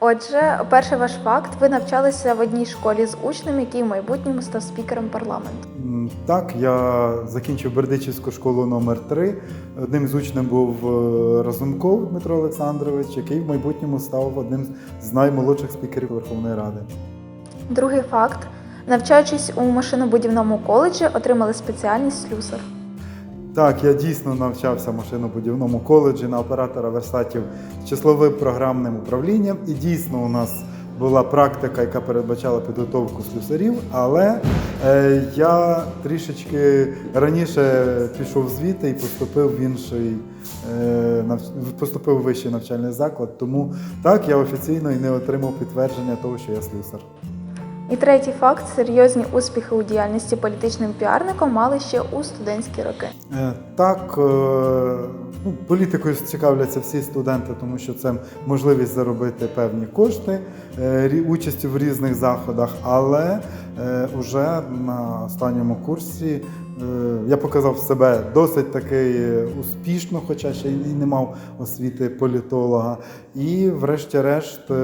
Отже, перший ваш факт: ви навчалися в одній школі з учнем, який в майбутньому став спікером парламенту. Так, я закінчив Бердичівську школу номер 3 Одним з учнів був е, Разумков Дмитро Олександрович, який в майбутньому став одним з наймолодших спікерів Верховної Ради. Другий факт: навчаючись у машинобудівному коледжі, отримали спеціальність слюсар. Так, я дійсно навчався в машинобудівному коледжі на оператора верстатів з числовим програмним управлінням. І дійсно у нас була практика, яка передбачала підготовку слюсарів, але е, я трішечки раніше пішов звідти і поступив в інший е, поступив у вищий навчальний заклад. Тому так я офіційно і не отримав підтвердження того, що я слюсар. І третій факт: серйозні успіхи у діяльності політичним піарником мали ще у студентські роки. Е, Так, е, ну, політикою цікавляться всі студенти, тому що це можливість заробити певні кошти, участі участь в різних заходах. Але вже на останньому курсі е, я показав себе досить таки успішно, хоча ще й не мав освіти політолога. І, врешті-решт, е,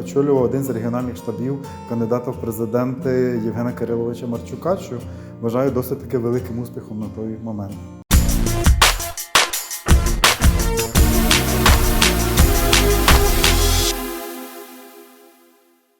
очолював один з регіональних штабів кандидата в президенти Євгена Кириловича Марчука, що вважаю досить таки великим успіхом на той момент.